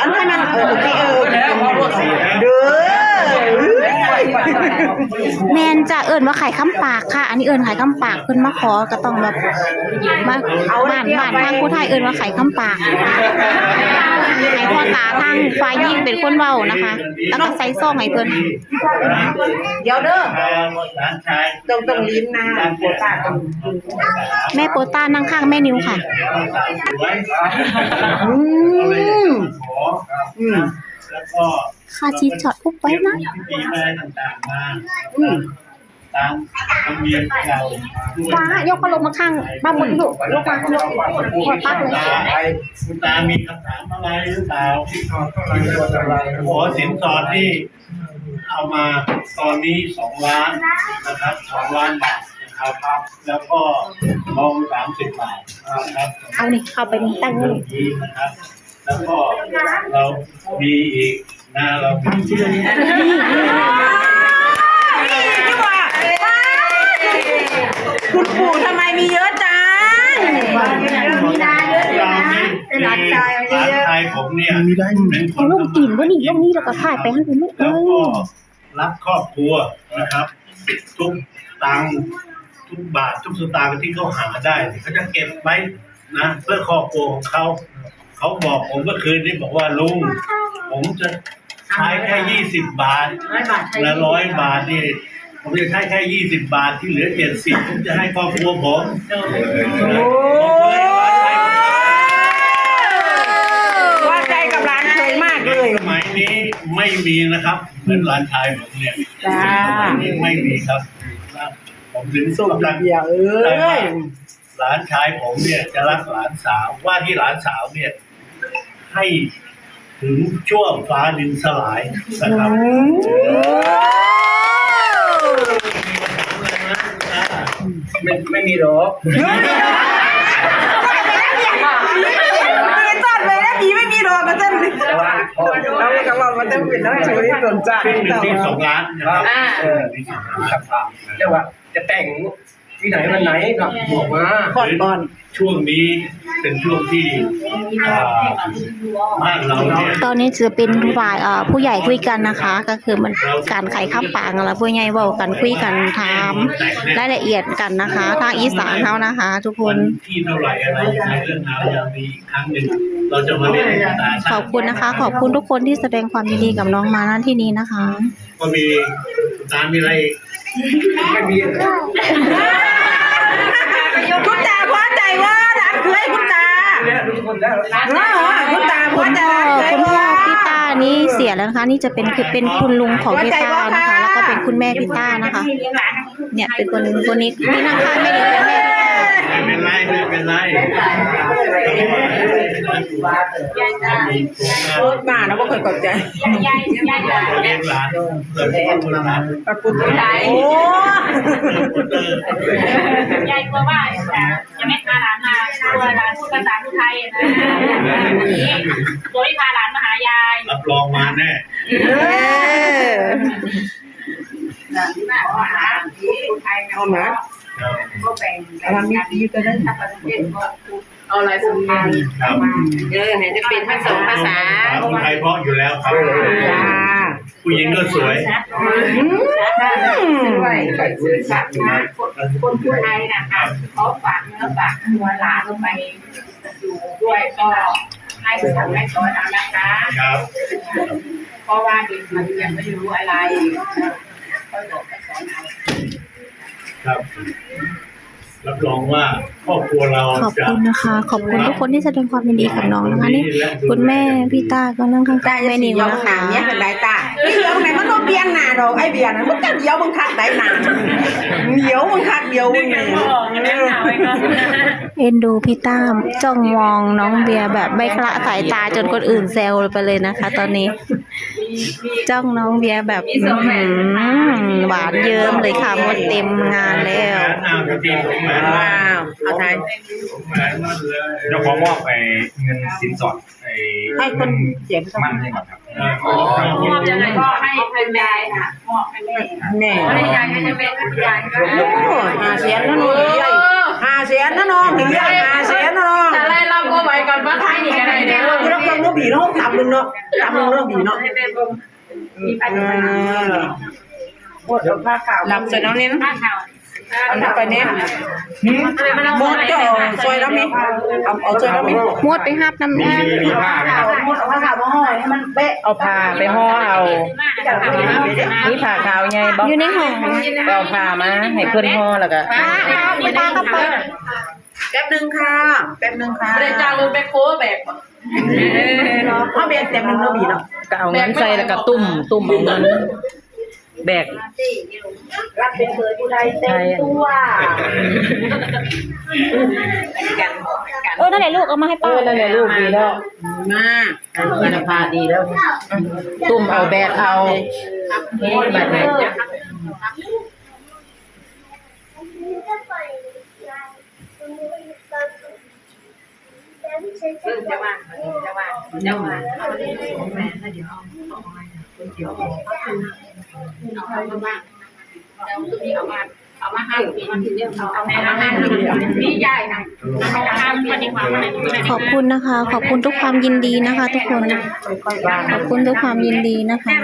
อันนั้นเออโอเคเออ แล้วพอรวดสี่ เด้อ แม นจะเอิญว่าไข่คำปากค่ะ อันนี้เอิญไข่คำปากเพิ่นมาขอก็ต้องแบบมาเอาบ้านบ้านทางผู้ไทยเอิญว่าไข่คำปากให้พ่อตาทางฝ่ายยิ่งเป็นคนเว้านะคะ แล้วก็ใส่ซองให้เพิ่นเดี๋ยวเด้อหลานชายตรงตรงลิ้นนะโคตาตรงแม่โปต้านั่งข้างแม่นิวค่ะสวยอืมขออืมแล้วก็ค่าชีพช็อตปุ๊บไว้นะปีอะ ไรต่างๆมาอืมตามธรรมเนียมของเราด้วยฟ้ายกเขาลงมาข้างบ้านบนลูกยกมายกกดปั๊บเลยตาคุณตามีคำถามอะไรหรือเปล่าขอสินสอดที่เอามาตอนนี้สองล้านนะครับสองล้านบาทนะครับ แล้วก็ทองสามสิบบาทนะครับเอานี่เข้าไปตั้งนี่องนี้นะครับแล้วก็เรามีอีกนะเรามี คุณปู่ทำไมมีเยอะจังมีนาเยอะนะหลานชายหลานชายผมเนี่ยเป็นคเอานลูกตีนว่านี่ลงนี้แล้วก็ถ่ายไปให้คุณลูกเอแล้วก็อรักครอบครัวนะครับ ทุกตังค์ทุกบาททุกสตางค์ที่เขาหาได้เขาจะเก็บไว้นะเพื่อครอบครัวของเขาเขาบอกผมเมื่อคืนนี้บอกว่าลุงผมจะใช้แค่ยี่สิบบาทและร้อยบาทนี่ ผมจะใช้แค่ยี่สิบบาทที่เหลือเจ็ดสิบผมจะให้ครอบครัวผมว่าใจกับร้านเคยมากเลยสมัยนี้ไม่มีนะครับเหมือนหลานชายผมเนี่ยจ้า สมัยนี้ไม่มีครับผมถึงส่งกำลังเบียร์เอ้ย หลานชายผมเนี่ยจะรักหลานสาวว่าที่หลานสาวเนี่ย ให้ ถึงช่วงฟ้าดินสลายนะครับไม่ไม่มีหรอกมีต้นเลยนะผีไม่มีรอมาเต้นเลยแต่ว่าพอเราเลยกับเรามาเต้นเป็นน้อยช่วยสนใจซึ่งหนึ่งที่สองล้านนะครับเออที่สองล้านครับเรียกว่าจะแต่ง ที่ไหนวันไหนก็บอกมาก่อนก่อนช่วงนี้เป็นช่วงที่อ่าบ้านเราเนี่ยตอนนี้จะเป็นฝ่ายเอ่อผู้ใหญ่คุยกันนะคะ ก็คือมันการไขข้ามปากอะไรผู้ใหญ่เว้ากันคุยกันถามรายละเอียดกันนะคะ ทางอีสานเขานะคะ ทุกควันนที่เท่าไหร่อะไรยังไงเรื่องราวยังมีอีกครั้งหนึ่งเราจะมาเรียนให้ตาขอบคุณนะคะ ขอบคุณทุกคนที่แสดงความยินดีกับน้องมาณที่นี้นะคะ ก็มีตามมีอะไรอีก ไม่มีคุณตาพอใจว่าร้านเคยคุณตาแล้วทุกคนแล้วคุณตาพคุอณใจพ่อร้านเคยคุณพ่อว่าพี่ต้านี่เสียแล้วนะคะ นี่จะเป็นคือเป็นคุณลุงของพี่ต้านะคะ แล้วก็เป็นคุณแม่พี่ต้านะคะ เนี่ยเป็นคนคนนี้ที่นั่งข้างแม่ดีเป็นแม่พี่ต้า ไม่เป็นไรไม่เป็นไรรถมาแล้วก็เคยกดใจเลี้ยงหลานเกิดที่คุณหลานขอบคุณโอ้ยายกลัวว่าจะไม่พาหลานมากลัวหลานพูดภาษาไทยนะโดยพาหลานมาหายาย รับรองมาแน่เออเอามาทำมีดี ก็ได้เอาอะไรสุดท้าลายครับเออไหนจะเป็นทั้งสองภาษาคนไทยเพราะอยู่แล้วครับ ผู้หญิงก็สวยด้วยสื่อสารนะคนพูดไทยนะคะเขาฝากเนื้อฝากตัวหลานลงไปอยู่ด้วยก็ให้สั่งให้สอนเอานะคะครับเพราะว่าเด็กมันยังไม่รู้อะไรก็บอกให้สอนเอา ครับ รับรองว่าครอบครัวเราขอบจะคุณนะคะ ขอบคุณทุกคนที่แสดงความยินดีกับน้องนะคะ นี่คุณแม่พี่ต้าก็นั่งข้างตาๆจะแม่สีนิวเดียวนะหนาคะ เนี้ยเป็นไรตาไม่เดียวไหนมันต้องเบียนหนาดอกไอเบียนั้นมันจะเดียวมึงคักไหนหนาเดียวมึงคักเดียวมึงเอ็นดูพี่ต้ามจ้องมองน้องเบียร์แบบไม่คละสายตาจนคนอื่นแซวไปเลยนะคะ ตอนนี้ จ้องน้องเบียร์แบบอื้อหือหวานเยิ้มเลยค่ะหมดเต็มงานแล้วอ้าวจริงๆผมแหวนว้าวเอาไทยผมแหวนมาเลยเจ้าของมอบไอ้เงินสินสอดไอ้ให้คนเสียงมั่นให้ก่อนครับเออขอมอบยังไงก็ให้เป็นยายค่ะมอบให้แม่แม่ให้ยายก็จะเป็นยายก็โอ้หาเสียงนั่นเลยหาแสนนะน้องเห็นเรียกหาแสนนะน้องอะไรเราก็ไว้ก่อนว่าไทย นี่กันไหนเด้อเราเคยน้องบีน้องทำหนึ่งเนาะทำหนึ่งน้องบีเนาะมีไปดูหมดผ้าขาวหลับเสร็จแล้วเนี่ยข้าวขาวอันนั้นไปเนี่ยหมดก็ซอยแล้วมีเอาเอาซอยแล้วมีหมดไปหับน้ำแม่มีผ้าไหมครับหมดเอาผ้าขาวมาห่อให้มันเป๊ะเอาผ้าไปห่อเอานี่ผ้าขาวไงบอกอยู่ในห้องเอาผ้ามาให้เพิ่นห่อแล้วก็ป้าป้าป้าก็ไป แป๊บนึงค่ะ แป๊บนึงค่ะเรจ้างรถแบคโฮแบบเอาเบียร์เต็มนึงน้องบีเนาะก็เอาเงินใส่แล้วก็ตุ่มตุ่มเอาเงินแบกรับเป็นเคยผู้ใดเต็มตัวเออนั่นแหละลูกเอามาให้เอป้าอนั่นแหละลูกดีแล้วมาคุณภาพดีแล้ว ตุ่มเอาแบกเอาเฮ้ยบัดนี้ จะว่าจะว่าจะว่าเอามาเอามาห้าปีเอาแม่ห้าปีนี่ใหญ่นะเอาห้าปีดีกว่ามาขอบคุณนะคะ ขอบคุณทุกความยินดีนะคะ ทุกคน ขอบคุณทุกความยินดีนะคะ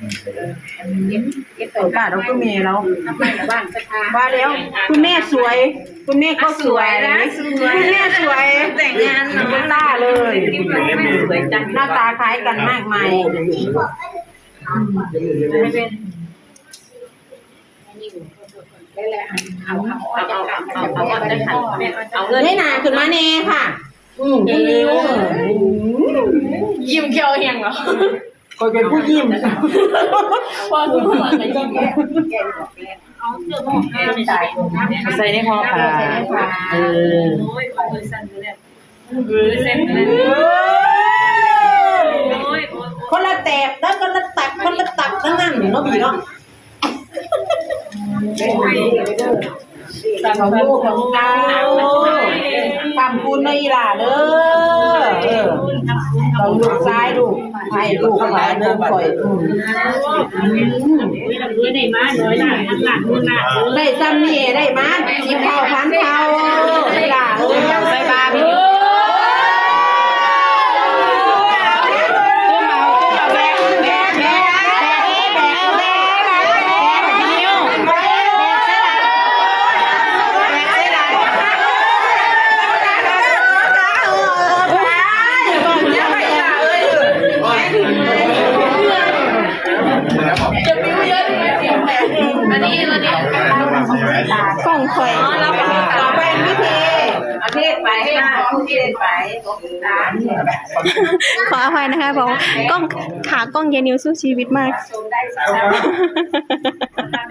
เลยค่ะคุณแม่บอกว่าเรื่องนี้แม่นั่งเก็บเออป้าเราก็มีแล้วทำไมบ้านสักทางว่าแล้ว คุณแม่สวย คุณแม่ก็สวยนะสวยคุณแม่สวยแต่งงานเป็นต้าเลยสวยจังหน้าตาคล้ายกันมากมายเอาเอาเอาเอาเอาเอาเอาได้ค่ะเอาเงินนี่นาขึ้นมาเน่ค่ะ อืมคุณนิวยิ้มเขียวเฮียงเหรอ คอยเป็นผู้ยิ้มพอทุกคนจะยิ้มเอาเสื้อผ้าแม่ใส่ใส่ในห่อผ้าเออโอ้ยขอบคุณสั่นเลยเออเส้นเลยโอ้ยโอ้ยคนละแตกแล้วคนละตักคนละตักทั้งนั้นเนาะบีเนาะตักของลูกของเก้าทำคุณในอีหล่าเด้อเออเราลูกซ้ายลูก ให้ลูกขวาเดินปล่อยอืมด้วยได้มาด้วยหลานหลานได้ซ้ำนี่ได้มาสิบเท่าพันเท่าเออ ใส่บาพี่ตุ่มเอาตุ่มเอาแบกแบกแบกแบกแบกแบกนิ้วแบกใส่หลังแบกใส่หลัง อันนี้อันนี้ กล่องข่อย ต่อไปพิธีเอาเทศไปให้ของเทศไป ขออภัยนะคะบอกกล้องขากล้องเยนิวสู้ชีวิตมาก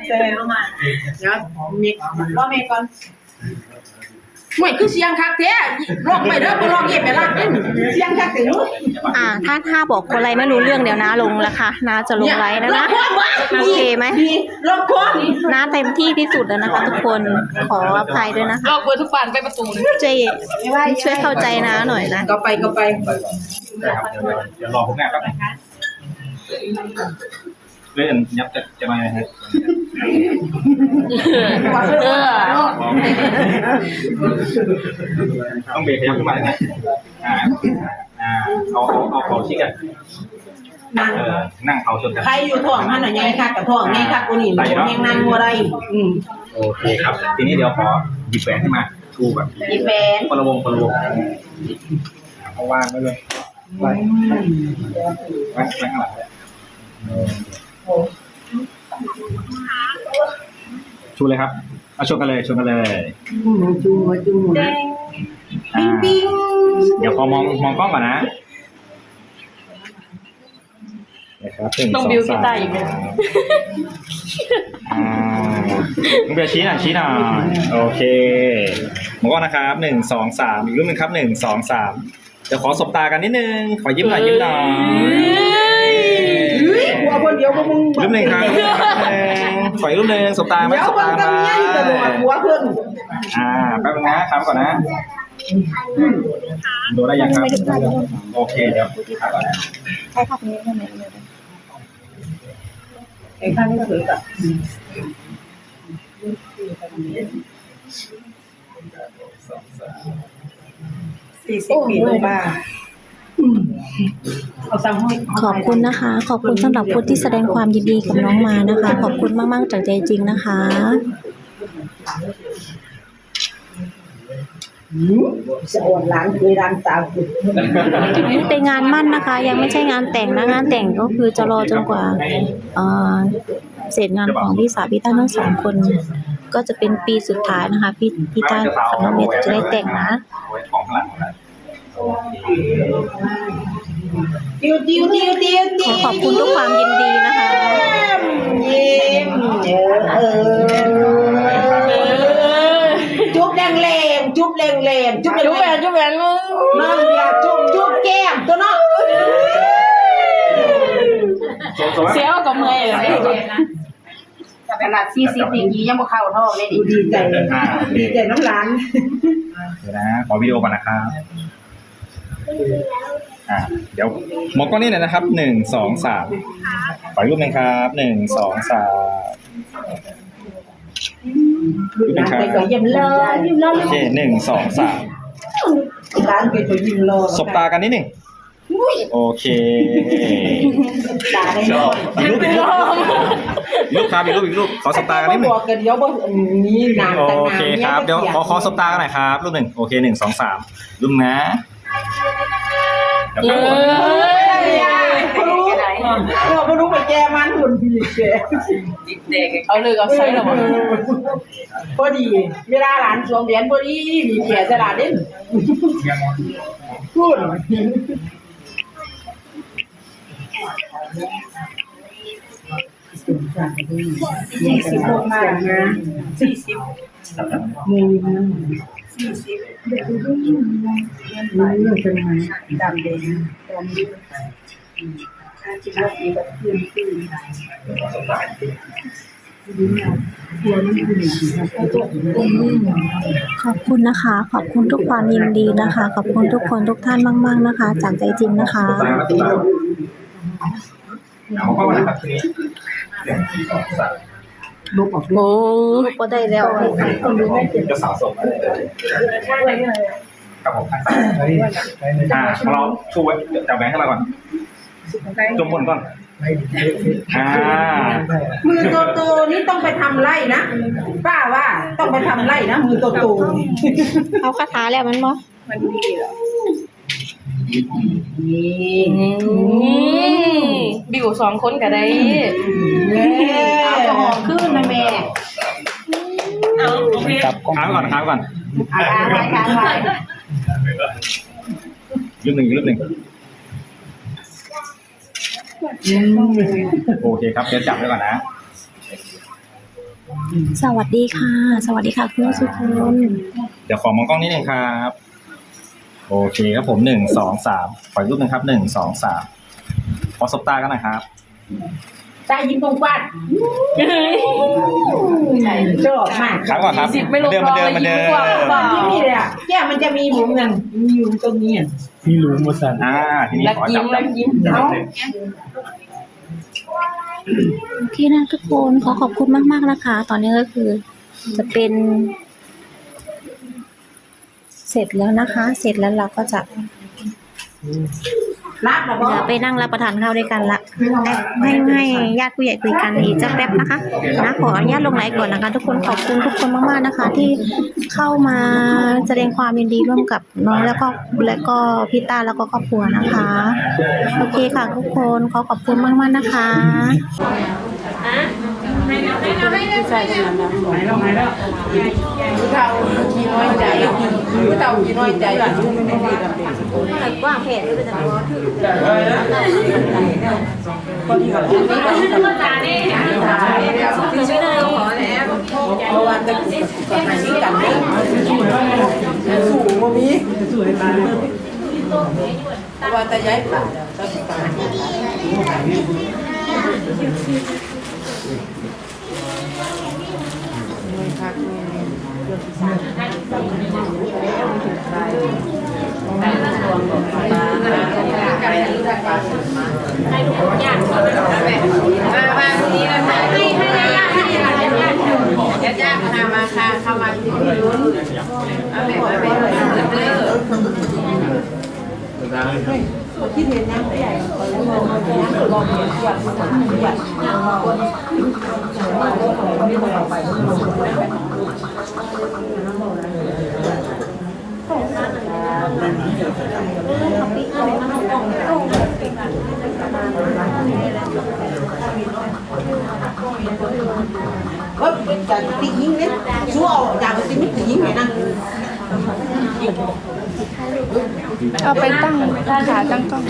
เดี๋ยวมีรอเมก่อน หวยคือเสียงคักแท้ลอกไปเด้อบ่ลอกเย็บไปละเสียงคักถึงอ่า ถ้าถ้าบอกคนอะไรไม่รู้เรื่องเดี๋ยวนะลงแล้วค่ะนาจะลงไลฟ์แล้วนะ โอเคไหมดีลอกควงนาเต็มที่ที่สุดแล้วนะคะ ทุกคน ขออภัยด้วยนะคะ รอบเบอร์ทุกบานไปประตูนึงเจช่วยเข้าใจนาหน่อยนะ ก็ไปก็ไปได้ครับเดี๋ยวเดี๋ยวรอผมแม่ครับเล่นยับจะจะมาไงฮะ เออต้องเบรกขยับขึ้นมาเลยนะอ่าอ่าเอาเอาเอาเขาชิดกันนั่งเออนั่งเขาชนกันใครอยู่ท้องมันน่ะไงคักกับท้องไงคักกูนี่มันแมงนันบัวไรอืมโอเคครับ ทีนี้เดี๋ยวขอหยิบแหวนขึ้นมาชูแบบอีแฟนคนละวงคนละวงเอาวางไว้เลยไว้ไว้ไว้ข้างหลังเลย ชูเลยครับเอาชนกันเลยชนกันเลยจูจูจูนะอ่าเดี๋ยวขอมองมองกล้องก่อนนะนะครับหนึ่งต้องสองบิวสากีมตาร์อีกไหมอ่าน้องเบียร์ชี้หน่อยชี้หน่อยโอเคมองกล้องนะครับหนึ่งสองสามอีกรูปหนึ่งครับหนึ่งสองสามเดี๋ยวขอสบตากันนิดนึงขอยิ้มหน่อยยิ้มหน่อยหัวคนเดียวก็มึงรูปหนึ่งครับรูปหนึ่งข ออีกรูปหนึ่งสบตาไหมเดี๋ยวสบมึงตาต้องไหมเงี้ยอยู่ตลอดหัวขึ้นอ่าแป๊บนึงนะครับก่อนนะดูได้ยังครับโอเคเดี๋ยวครับก่อนนะใช่ค่ะคุณนี้ใช่ไหมไอ้ข้างนี้สวยกว่าสี่สิบปีเลยบ้าเอาตังค์ให้ ขอบคุณนะคะ ขอบคุณสำหรับผู้ที่แสดงความยินดีกับน้องมานะคะ ขอบคุณมาก ๆ จากใจจริงนะคะจะอดร้านเคยร้านสาวคุณนี่เป็นงานมั่นนะคะ ยังไม่ใช่งานแต่งนะงานแต่งก็คือจะรอจนกว่าเอ่อเสร็จงานของพี่สาวพี่ต้าทั้งสองคน ก็จะเป็นปีสุดท้ายนะคะ พี่พี่ต้ากับน้องเมย์จะได้แต่งนะ ติวติวติวติวขติอวขอบคุณทุกความยินดีนะคะยิ้มเออจุ๊บแรงแรงจุ๊บแรงแรงจุ๊บแรงแรงจุ๊บแรงน้องเดียวจุ๊บจุ๊บแก้มตัวน้องเสียวกับเมย์เลยขนาดสี่สิบปีนี้ยังบ่เข้าท้องเลยดิ ดีใจอ่าโอเคดีใจน้ำร้าน เดี๋ยวนะ ขอวิดีโอก่อนนะครับ อ่าเดี๋ยวมองกล้องนี่หน่อยนะครับหนึ่งสองสามขออีกรูปหนึ่งครับหนึ่งสองสามรูปหนึ่ร้างนครับไปก็ยิ้มเลยยิ้มเลยโอเคหนึ่งสองสามร้านไปก็ยิ้มเลยสบตากันนิดหนึ่งโอเคตาได้ชอบอีกรูปอีกรูปอีกรูปครับอีกรูปอีกรูปขอสบตากันนิดหนึ่งบอกกันเดี๋ยวบ่มีนานโอแต่นานเคครับเดี๋ยวขอขอสบตากันหน่อยครับรูปหนึ่งโอเคหนึ่งสองสามรูปนะ เดี๋ยวครับผมเรู้เราไม่รู้ไปแกมันหุ่นพี่แกเอาเลยกับไซส์หรอวะพอดีเวลาหลานสวมเหรียญพอดีมีแขกตลาดเด่นพูดสี่สิบหกมากนะสี่สิบมูนะ สี่สิบเด็กผู้หญิงมันเลือกเป็นไงดำแดงดำดีอาชีพดีแบบพื้นพื้นขอบคุณนะคะ ขอบคุณทุกความยินดีนะคะ ขอบคุณทุกคนทุกท่านมาก ๆนะคะ จากใจจริงนะคะเอาเข้ามาครับทีนี้หนึ่งสองสาม ลูกออกโอ้ก็ได้แล้วจะสะสมอะไรเลยครับผมข้างซ้ายอ่าของเราชูไว้จับแบงค์ให้เราก่อนจมบนก่อนอ่ามือโตๆนี่ต้องไปทำไร่นะป้าว่าต้องไปทำไร่นะมือโตๆเอาคาถาแล้วมันบ่นี่ บิวสองคนก็ได้เอาจะหอมขึ้นนะแม่ครับค้างไว้ก่อนค้างไว้ก่อนอาค้างไว้ค้างไว้รูปหนึ่งอีกรูปหนึ่งโอเคครับเดี๋ยวจับไว้ก่อนนะสวัสดีค่ะ สวัสดีค่ะคุณสุคนเดี๋ยวขอมองกล้องนิดนึงครับ โอเคครับผมหนึ่งสองสามขออีกรูปหนึ่งครับหนึ่งสองสามขอสบตากันหน่อยครับ ตายิ้มตรงปัดชอบมากค้างก่อนครับสิบไม่ลงเดิมรมาอเดิมมายิ้เดิมมกว่าเปล่าที่นี่เลยอะแก้มมันจะมีหมุมเงินมีอยู่ตรงนี้อะอ่าทีนี้รักขอยิ้จับมรักยิ้มเอาโอเคนะทุกคนขอขอบคุณมาก ๆ นะคะ ตอนนี้ก็คือจะเป็น เสร็จแล้วนะคะ เสร็จแล้วเราก็จะเดี๋ยวไปนั่งรับประทานข้าวด้วยกันละให้ให้ญาติผู้ใหญ่คุยกันอีกสักแป๊บนะคะนะขออนุญาตลงไลน์ก่อนนะคะ ทุกคนขอบคุณทุกคนมากๆนะคะ ที่เข้ามาแสดงความยินดีร่วมกับน้องแล้วก็แล้วก็พี่ต้าแล้วก็ครอบครัวนะคะ โอเคค่ะทุกคนขอขอบคุณมากๆนะคะ ผู้เฒ่าขี้น้อยใจผู้เฒ่าขี้น้อยใจกว้างเพจด้วยจ้ะเพราะว่าจะกับไหนนี้กันเนี่ยสูงบ่มีสวยมาเพราะว่า แต่ย้ายป่าจะสิป่าไมามาตรงนี้เลยค่ะให้ให้ญาติให้ญาติญาติญาติญาติมามาค่ะเข้ามาที่นู้นเอาแบบมาแบบเด้อก็เป็นการ ตียิงเนี่ยชั่วอย่างตีม่ตียิงไงนะเอาไปตั้งขาตั้งกล้อง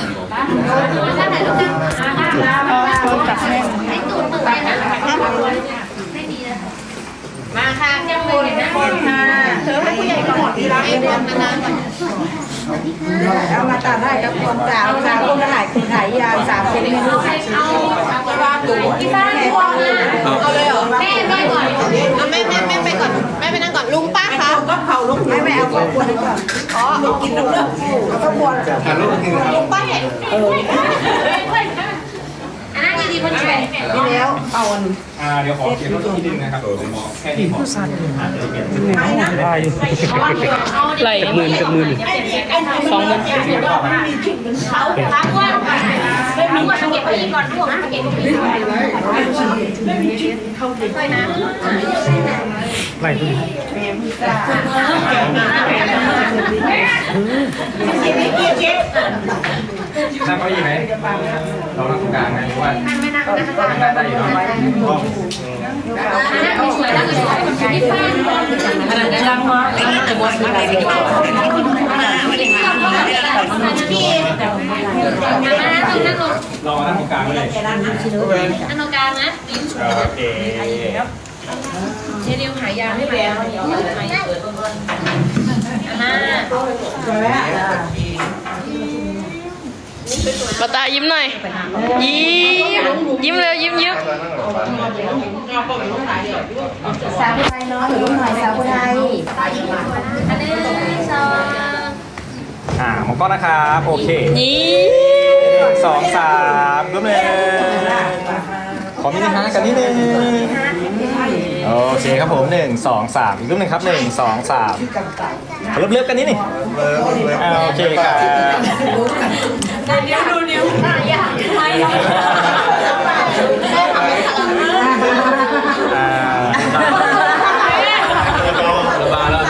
เอาโทรศัพท์แม่มาค่ะ ใหญ่ก่อนดีละเอ็มนานเอามาตัดได้กับคนสาวสาวคนละหลายคนหลายยางสามคนไม่รู้เอาเอาวางตัวที่บ้านวางเอาเลยเหรอแม่แม่ก่อนแม่แม่แม่ไปก่อนแม่ไปนั่งก่อนลุงป้าคะก็เผาลูกไม่ไม่เอาคนนี้ก่อนอ๋อกินน้ำเลือดแล้วก็บวชลุงป้าเห็น เอออันนั้นดีๆคนช่วยนี่แล้วเอาอันอ่าเดี๋ยวขอเขียนรถที่ดินนะครับแค่นี้พอไหลหมื่นกับหมื่นสองหมื่นเขาพักว่าพักว่าเก็บไว้ก่อนพวกเก็บไว้ก่อนไปนะไหลตัว นั่งเก้าอี้ไหมเรานั่งตรงกลางไหมหรือว่าไม่นั่งนะนั่งได้อยู่เนาะนั่งสวยนั่งสวยที่ฟ้าอันนั้นจะรังมาอันนั้นจะบวชอะไรไปก่อนพี่นั่งลงเรามานั่งตรงกลางเลยนั่งตรงกลางนะยิ้มสวยโอเคเดี๋ยวหายาให้แบงอ่า ปาตายิ้มหน่อย ยิ้ม ยิ้มเร็วยิ้มยิ้มสาวผู้ไทยเนาะยิ้มหน่อยสาวผู้ไทยอันนี้สองอ่ามองกล้องนะครับ โอเคนี่หนึ่งสองสามรูปหนึ่งขอมินิฮาร์กันนิดนึงโอเคครับผมหนึ่งสองสามอีกรูปหนึ่งครับหนึ่งสองสามเลิฟเลิฟกันนิดหนึงอ่โอเคครับ ดี๋ยวดูนิ้วอย่าไม่อ่ามาแล้ว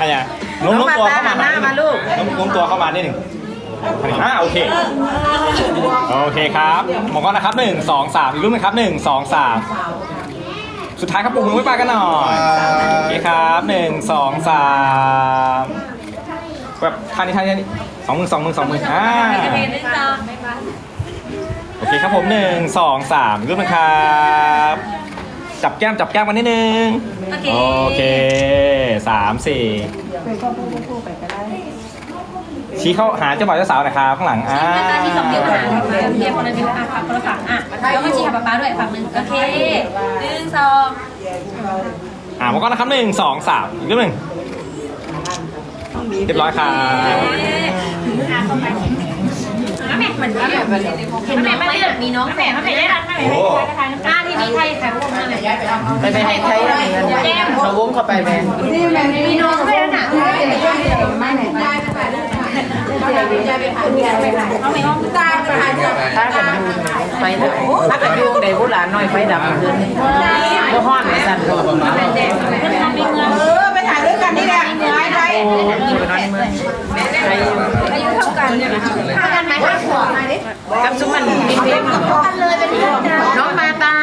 อะไรอะโน้มโน้มตัวเข้ามาหาลูกโน้มโน้มตัวเข้ามานิดหนึ่งอ่าโอเค โอเคครับมองก่อนนะครับหนึ่งสองสามอีกรูปหนึงครับหนึ่งสองสามสุดท้ายครับปลุกมือไว้ปากันหน่อยโอเคครับหนึ่งสองสามแบบท่านี้ท่านี้ สองมือสองมือสองมืออ่าโอเคครับผมหนึ่งสองสามอีกรูปหนึงครับ จับแก้มจับแก้มกันนิดนึง โอเคสามสี่ชี้เข้าหาเจ้าบ่าวเจ้าสาวหน่อยครับข้างหลังอ่าที่สองเดียวกันเดียวคนละนิ้วอะคนละฝั่งอะแล้วก็ชี้หาป๊าป๊าด้วยฝั่งหนึ่งโอเคหนึ่งสองอ่ามาก่อนนะครับหนึ่งสองสามอีกรูปหนึ่ง เรียบร้อยครับแม่เหมือนกันแบบเห็นแม่ไม่แบบมีน้องแฝดแม่ได้รันแม่หน้าที่นี้ไทยแถววงนั่นแหละไปไปให้ไทยอะไรเงี้ยแก้มเราวงเข้าไปแม่มีน้องแค่นั้นอะเอาไปห้องตาไปถ่ายรูปถ้ากันดูไฟดำถ้ากันดูในผู้หลานน้อยไฟดำคืนก็ห้อนสั่นก็ประมาณเออไปถ่ายด้วยกันนี่แหละ ไฟไฟอยู่นอนเมืองไฟอายุเท่ากันเท่ากันไหมห้าขวบกับสุมันมีเพลงกันเลยเป็นเพื่อนกันน้องมาตา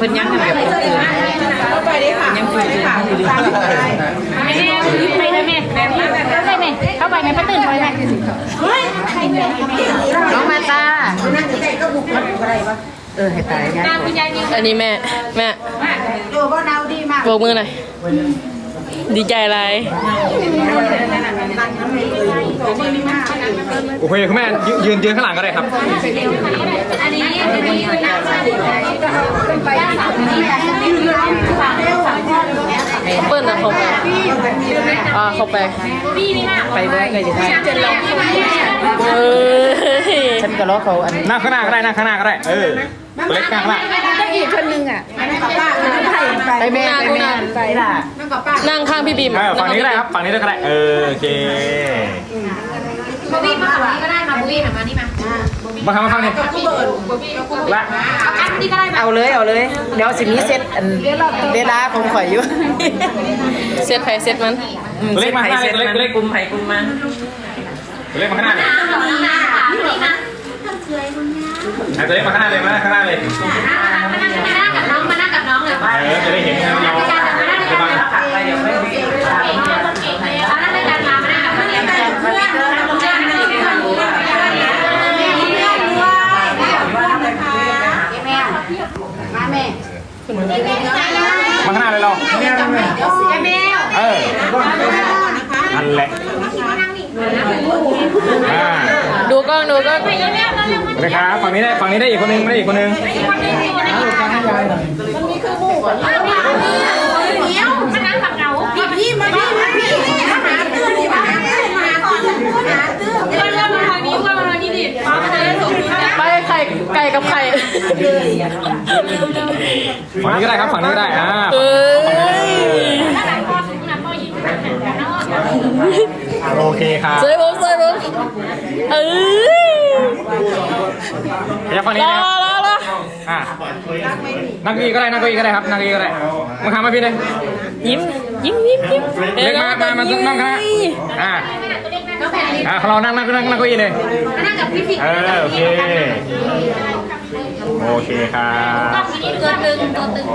เป็นยังไงไปดิค่ะยังฝึกค่ะไม่ได้ไม่ได้แม่แม่เข้าไปแม่เข้าไปแม่ไปตื่นไปแม่น้องมาตาเออให้ตายยายตามคุณยายมีอันนี้แม่ แม่ดูว่าเราดีมากโบกมือหน่อย ดีใจอะไรโอเคคุณแม่ยืนยืนยืนข้างหลังก็ได้ครับ อันนี้อันนี้คือน้ำชาดีใจไปสามนี้สามพ่อเลยเปิ้ลนะเขาไปอ่าเขาไปไปเมื่อไงจะได้เออฉันก็รอเขาอันนั่งข้างหน้าก็ได้นั่งข้างหน้าก็ได้ เออตัวเล็กนั่งข้างหน้า ไปแม่ไปแม่ไปล่ะนั่งข้างพี่บีมเออฝั่งนี้ก็ได้ครับฝั่งนี้ด้วยก็ได้เออโอเคมาวิ่งมาฝั่งนี้ก็ได้มาบุ้ยมามานี่มามาทำมาฟังนี่ละเอาอันนี้ก็ได้มาเอาเลยเอาเลย เดี๋ยวสิมีเซตอันเวลาผมข่อยอยู่เซตไฟเซตมันตัวเล็กมาข้างหน้าเลยตัวเล็กตัวเล็กกลุ่มไผ่กลุ่มมันตัวเล็กมาข้างหน้าเลยนี่นะนี่นะ อะตัวเล็กมาข้างหน้าเลยมาข้างหน้าเลยมานั่งมานั่งกับน้องมานั่งกับน้องเลยเออจะได้เห็นน้องจะบังเอานั่งด้วยกันมามานั่งกับเพื่อนเพื่อนเพื่อนเพื่อนมาแม่มาข้างหน้าเลยเราแม่แมวเออนั่นแหละ อ่าดูกล้องดูกล้องนะครับฝั่งนี้ได้ฝั่งนี้ได้อีกคนนึงไม่ได้อีกคนนึงเดี๋ยวมานั่งกับเราพี่พี่มาพี่มาพี่มาหาเตื้อนี่มาหาเตื้อมาหาเตื้อมาหาเตื้อเดี๋ยวเรามาทางนี้ว่ามาทางนี้ดิมาทางนี้ส่งดูนะไปไข่ไก่กับไข่ฝั่งนี้ก็ได้ครับฝั่งนี้ก็ได้อ่าเอ้ย โอเคครับสวยผมสวยผมเอ้ยขยับฝั่งนี้รอนะครับรอรออ่านั่งเก้าอี้ก็ได้นั่งเก้าอี้ก็ได้ครับนั่งเก้าอี้ก็ได้มาทำมาพี่เลยยิ้มยิ้มยิ้มยิ้มเล็กมามามานั่งคณะอ่าอ่าเรานั่งนั่งนั่งนั่งเก้าอี้เลย นั่งกับพี่ฟิกเออโอเค โอเคครับตัวตึงตัวตึง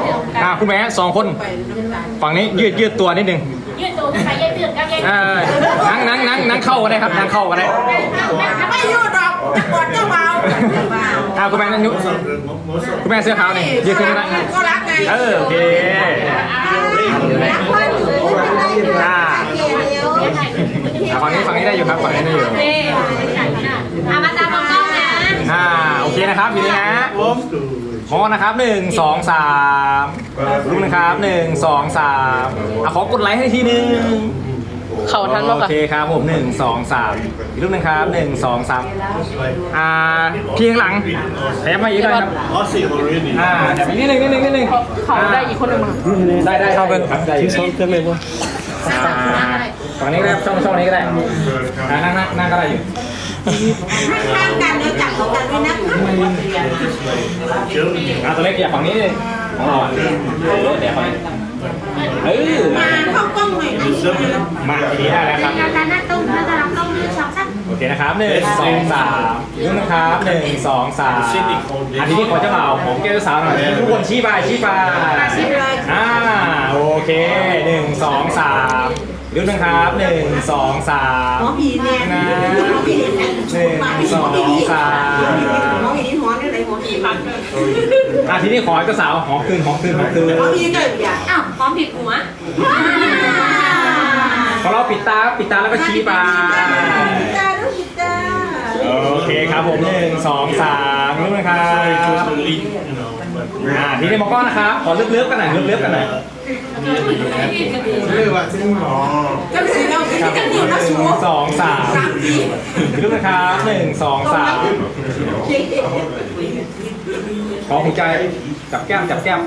อ่าคุณแม่สองคน ฝั่งนี้ยืดยืดตัวนิดนึงยืดตัวใส่ยัยตื่นกับยัยเออนั่งนั่งนั่งนั่งเข้าก็ได้ครับนั่งเข้าก็ได้ไม่ยืดหรอกปวดเจ้าเบาอ่าคุณแม่นั่งยุคุณแม่เสื้อขาวนี่ยืดขึ้นก็ได้ก็รักไงเออโอเคอ่าอ่าฝั่งนี้ฝั่งนี้ได้อยู่ครับฝั่งนี้ได้อยู่อามาตา อ่าโอเคนะครับอยู่นี่นะพอนะครับหนึ่งสองสามลูกนะครับหนึ่งสองสามอะขอกดไลค์ให้ทีนึงเขาทันปะโอคะเคครับผมหนึ่งสองสามอีกรูปหนึงครับหนึ่งสองสามอ่าพี่ข้างหลังแถมมาอีกหน่อยครับอ๋อสี่คนเรียนนี่อ่าแถมอีกนิดนึงนิดนึงนิดนึงเขาได้อีกคนหนึ่งมาได้ได้เข้ากันที่ซ้อมเครื่องเลยว่าฝั่งนี้ก็ได้ช่องช่องนี้ก็ได้อ่านั่งนั่งนั่งก็ได้อยู่ ข้างกันเดี๋ยวจับเขากันด้วยนะอ่าตัวเล็กอย่าฝั่งนี้เลยของเราอะเดี๋ยวฝั่งนี้เออเข้ากล้องหน่อยนะมาทีนี้ได้แล้วครับ การหน้าตุ้มแล้วก็รับกล้องหนึ่งสองสามโอเคนะครับหนึ่งสองสามอีกรูปนะครับหนึ่งสองสามอันนี้ขอเจ้าบ่าวผมแก้วเจ้าสาวหน่อยทุกคนชี้ไปชี้ไปอ่าโอเคหนึ่งสองสามอีกรูปนะครับหนึ่งสองสามหมอผีเนี่ย นะหมอผีเนี่ยหนึ่งสองสามหมอผีนี่หัวนี่อะไหมอผีพันอะทีนี้ขอเจ้าสาวหอมคืนหอมคืนหอมคืนหมอผีเกิดอย่างอ้าวหอมผิดหัวพอเราปิดตาปิดตาแล้วก็ชี้ไปโอเคครับผมหนึ่งสองสามรูปนะครับอ่าทีนี้มองกล้องนะครับขอเลือบๆกันหน่อยเลือบๆกันหน่อยก็สีเราสีครับกันหนึ่ งนะหสูนึ่งสองสามรูปนะครับหนึ่งสองสามขอหัวใจจับแก้มจับแก้ม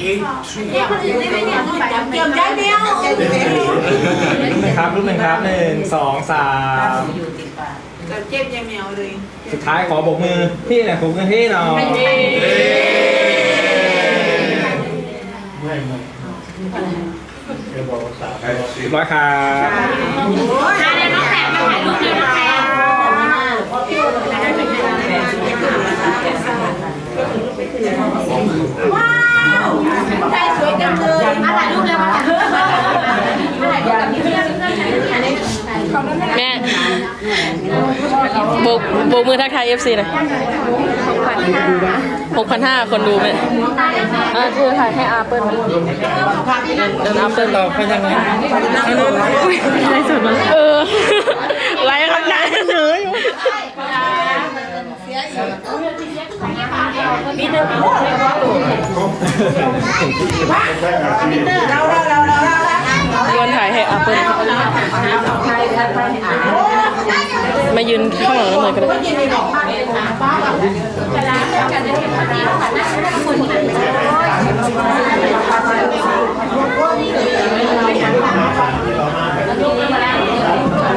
เกี่ยวได้เนี่ยต้องแบบเกี่ยวใจเดียวรูปหนึ่งครับรูปหนึ่งครับหนึ่งสองสามเจ็บยังแมวเลย สุดท้ายขอโบกมือพี่หน่อยโบกมือพี่หน่อย เรียบร้อยครับเดี๋ยวน้องแขกมาถ่ายรูปเลยว้าวใครสวยจังเลยมาถ่ายรูปเลยมาถ่ายรูปมาถ่ายรูปกับพี่เพื่อนเพื่อนฉันนี่ แม่โบกโบกมือทักทายเอฟซีหน่อยหกพันห้าคนดูไหมอ่าคือถ่ายให้อาเปิ้ลเดินอาเปิ้ลต่อไปยังไงไลฟ์สดมันเออไลฟ์ข้างในเหนื่อยเราเราเราเราเรา โยนถ่ายให้อาเปิลมายืนข้างหลังเหมือยกันเลย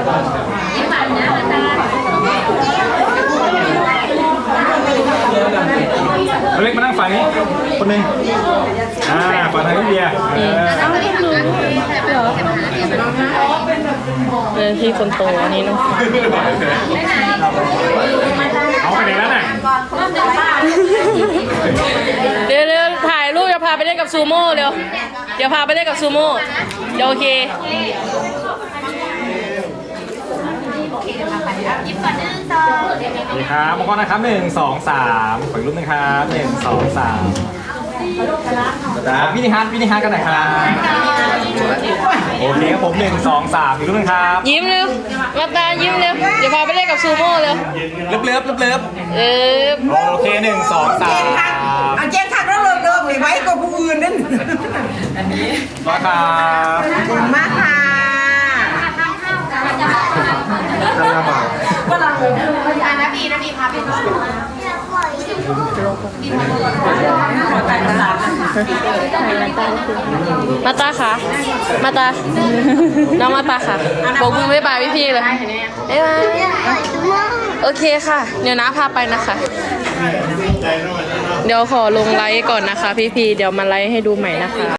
Thank. เอาเล็กมานั่งฝั่งนี้ คนหนึ่งอ่าฝั่งทางพี่เบียร์เออเออพี่คนโตอันนี้เนาะเอาไปไหนแล้วน่ะเดี๋ยวเร็วถ่ายรูปจะพาไปเล่นกับซูโม่เร็วเดี๋ยวพาไปเล่นกับซูโม่เดี๋ยวโอเค ดีครับมองกล้องนะครับหนึ่งสองสามขออีกรูปหนึงครับหนึ่งสองสามพี่นิฮัทพี่นิฮัทกันหน่อยครับโอเคครับผมหนึ่งสองสามอีกรูปหนึงครับยิ้มเร็วมาตายิ้มเร็วเดี๋ยวพาไปเล่นกับซูโม่เร็วเลิฟเลิฟเลิฟเลิฟเออโอเคหนึ่งสองสามเอาแจ้งขัดแล้วเริ่มๆไว้กับผู้อื่นนั่นร้อยครับขอบคุณมากค่ะ มาตาค่ะ มาตา น้องมาตาค่ะบอกมือบ๊ายบายพี่ๆเลยบ๊ายบายโอเคค่ะ เดี๋ยวน้าพาไปนะคะ เดี๋ยวขอลงไลฟ์ก่อนนะคะ พี่ๆ เดี๋ยวมาไลฟ์ให้ดูใหม่นะคะ